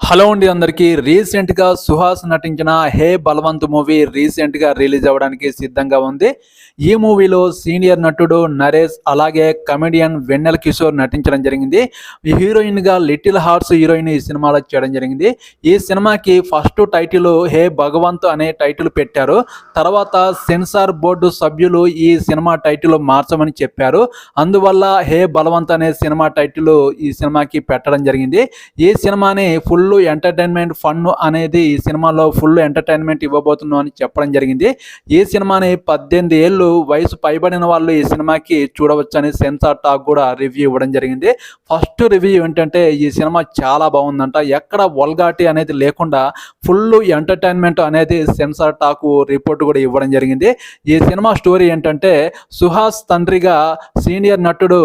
Hello అండి అందరికీ. రీసెంట్గా సుహాస్ నటించిన హే బలవంత్ మూవీ రీసెంట్గా రిలీజ్ అవ్వడానికి సిద్ధంగా ఉంది. ఈ మూవీలో సీనియర్ నటుడు నరేష్ అలాగే కమెడియన్ వెన్నెల కిషోర్ నటించడం జరిగింది. హీరోయిన్గా హీరోయిన్గా లిటిల్ హార్ట్స్ హీరోయిన్ ఈ సినిమాలో చేయడం జరిగింది. ఈ సినిమాకి ఫస్ట్ టైటిల్ హే భగవంత్ అనే టైటిల్ పెట్టారు. తర్వాత సెన్సార్ బోర్డు సభ్యులు ఈ సినిమా టైటిల్ మార్చమని చెప్పారు. అందువల్ల హే బలవంత్ అనే సినిమా టైటిల్ ఈ సినిమాకి పెట్టడం జరిగింది. ఈ సినిమాని ఫుల్ ఫుల్ ఎంటర్టైన్మెంట్ ఫన్ అనేది ఈ సినిమాలో ఫుల్ ఎంటర్టైన్మెంట్ ఇవ్వబోతున్నాం అని చెప్పడం జరిగింది. ఈ సినిమాని పద్దెనిమిది ఏళ్ళు వయసు పైబడిన వాళ్ళు ఈ సినిమాకి చూడవచ్చని సెన్సార్ టాక్ కూడా రివ్యూ ఇవ్వడం జరిగింది. ఫస్ట్ రివ్యూ ఏంటంటే ఈ సినిమా చాలా బాగుందంట. ఎక్కడ వల్గాటి అనేది లేకుండా ఫుల్ ఎంటర్టైన్మెంట్ అనేది సెన్సార్ టాక్ రిపోర్ట్ కూడా ఇవ్వడం జరిగింది. ఈ సినిమా స్టోరీ ఏంటంటే సుహాస్ తండ్రిగా సీనియర్ నటుడు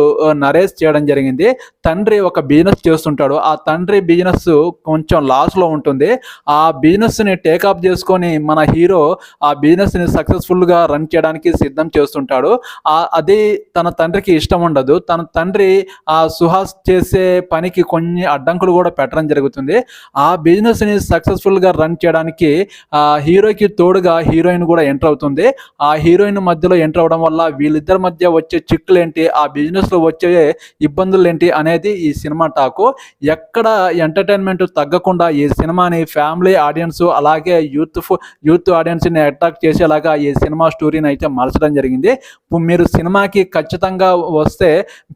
నరేష్ చేయడం జరిగింది. తండ్రి ఒక బిజినెస్ చేస్తుంటాడు. ఆ తండ్రి బిజినెస్ కొంచెం లాస్లో ఉంటుంది. ఆ బిజినెస్ని టేకప్ చేసుకొని మన హీరో ఆ బిజినెస్ని సక్సెస్ఫుల్గా రన్ చేయడానికి సిద్ధం చేస్తుంటాడు. అది తన తండ్రికి ఇష్టం ఉండదు. తన తండ్రి ఆ సుహాస్ చేసే పనికి కొన్ని అడ్డంకులు కూడా పెట్టడం జరుగుతుంది. ఆ బిజినెస్ని సక్సెస్ఫుల్గా రన్ చేయడానికి ఆ హీరోకి తోడుగా హీరోయిన్ కూడా ఎంటర్ అవుతుంది. ఆ హీరోయిన్ మధ్యలో ఎంటర్ అవడం వల్ల వీళ్ళిద్దరి మధ్య వచ్చే చిక్కులు ఏంటి ఆ బిజినెస్లో వచ్చే ఇబ్బందులు ఏంటి అనేది ఈ సినిమా టాకు. ఎక్కడ ఎంటర్టైన్మెంట్ తగ్గకుండా ఈ సినిమాని ఫ్యామిలీ ఆడియన్స్ అలాగే యూత్ యూత్ ఆడియన్స్ని అట్రాక్ట్ చేసేలాగా ఈ సినిమా స్టోరీని అయితే మలచడం జరిగింది. మీరు సినిమాకి ఖచ్చితంగా వస్తే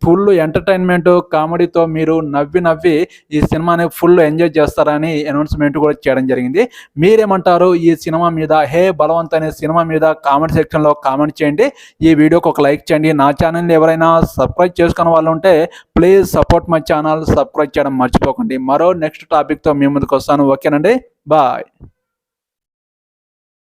ఫుల్ ఎంటర్టైన్మెంట్ కామెడీతో మీరు నవ్వి నవ్వి ఈ సినిమాని ఫుల్ ఎంజాయ్ చేస్తారని అనౌన్స్మెంట్ కూడా చేయడం జరిగింది. మీరేమంటారు? ఈ సినిమా మీద హే బలవంత్ అనే సినిమా మీద కామెంట్ సెక్షన్లో కామెంట్ చేయండి. ఈ వీడియోకి ఒక లైక్ చేయండి. నా ఛానల్ని ఎవరైనా సబ్స్క్రైబ్ చేసుకున్న వాళ్ళు ఉంటే please support my channel subscribe చేయడం మర్చిపోకండి. మరో నెక్స్ట్ టాపిక్ టాపిక్తో మీ ముందుకు వస్తాను. ఓకేనండి? బాయ్.